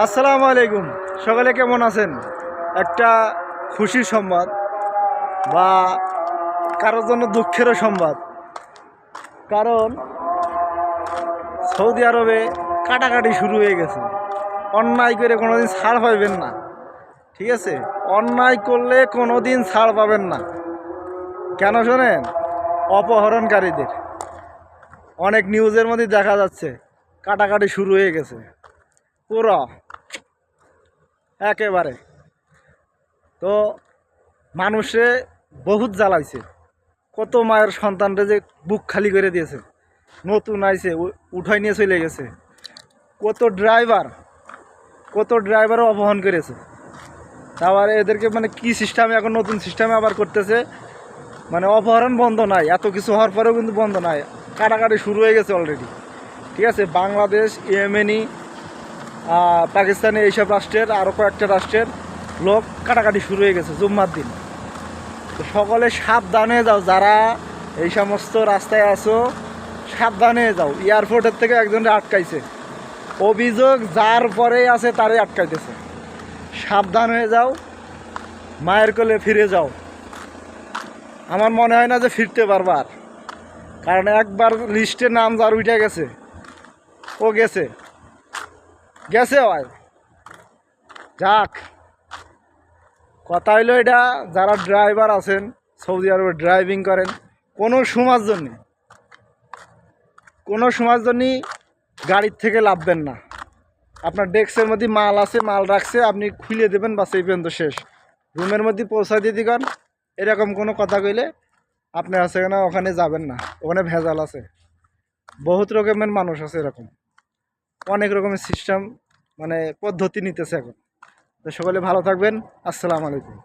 আসসালামু আলাইকুম। সকালে কেমন আছেন? একটা খুশির সংবাদ বা কারোর জন্য দুঃখেরও সংবাদ। কারণ সৌদি আরবে কাটাকাটি শুরু হয়ে গেছে। অন্যায় করে কোনোদিন ছাড় পাইবেন না। ঠিক আছে? অন্যায় করলে কোনোদিন ছাড় পাবেন না। কেন শোনেন? অপহরণকারীদের। অনেক নিউজের মধ্যে দেখা যাচ্ছে, কাটাকাটি শুরু হয়ে গেছে। পুরো। একেবারে। তো মানুষে বহুত জ্বালাইছে। কত মায়ের সন্তানরা যে বুক খালি করে দিয়েছে। নতুন আইছে উঠাই নিয়ে চলে গেছে। কত ড্রাইভার, কত ড্রাইভারও অপহরণ করেছে। আবার এদেরকে মানে কি সিস্টেমে এখন নতুন সিস্টেমে আবার করতেছে। মানে অপহরণ বন্ধ নাই, এত কিছু হওয়ার পরেও কিন্তু বন্ধ নাই। কাটাকাটি শুরু হয়ে গেছে অলরেডি ঠিক আছে? বাংলাদেশ ইয়েমেনি পাকিস্তানি এইসব রাষ্ট্রের আরও কয়েকটা রাষ্ট্রের লোক কাটাকাটি শুরু হয়ে গেছে, জুম্মার দিন। তো সকলে সাবধানে যাও, যারা এই সমস্ত রাস্তায় আসো সাবধানে যাও। এয়ারপোর্টের থেকে একজনকে আটকাইছে। অভিযোগ যার পরেই আছে তারই আটকাইতেছে। সাবধান হয়ে যাও, মায়ের কোলে ফিরে যাও। আমার মনে হয় না যে ফিরতে পারবা আর। কারণ একবার লিস্টে নাম যার উঠে গেছে, ও গেছে। গেছে হয় যাক। কথা হইল এটা, যারা ড্রাইভার আছেন, সৌদি আরবে ড্রাইভিং করেন, কোনো সমাজ জন্য, কোনো সমাজ জন্যই গাড়ির থেকে লাভবেন না। আপনার ডেস্কের মধ্যে মাল আছে, মাল রাখছে, আপনি খুলে দেবেন বা সেই পর্যন্ত শেষ। রুমের মধ্যে পৌঁছা দিয়ে দিবেন, এরকম কোনো কথা কইলে আপনি আছে না, ওখানে যাবেন না, ওখানে ভেজাল আছে। বহুত রকমের মানুষ আছে এরকম। অনেক রকমের সিস্টেম মানে পদ্ধতি নিতেছে এখন। তো সকলে ভালো থাকবেন। আসসালামু আলাইকুম।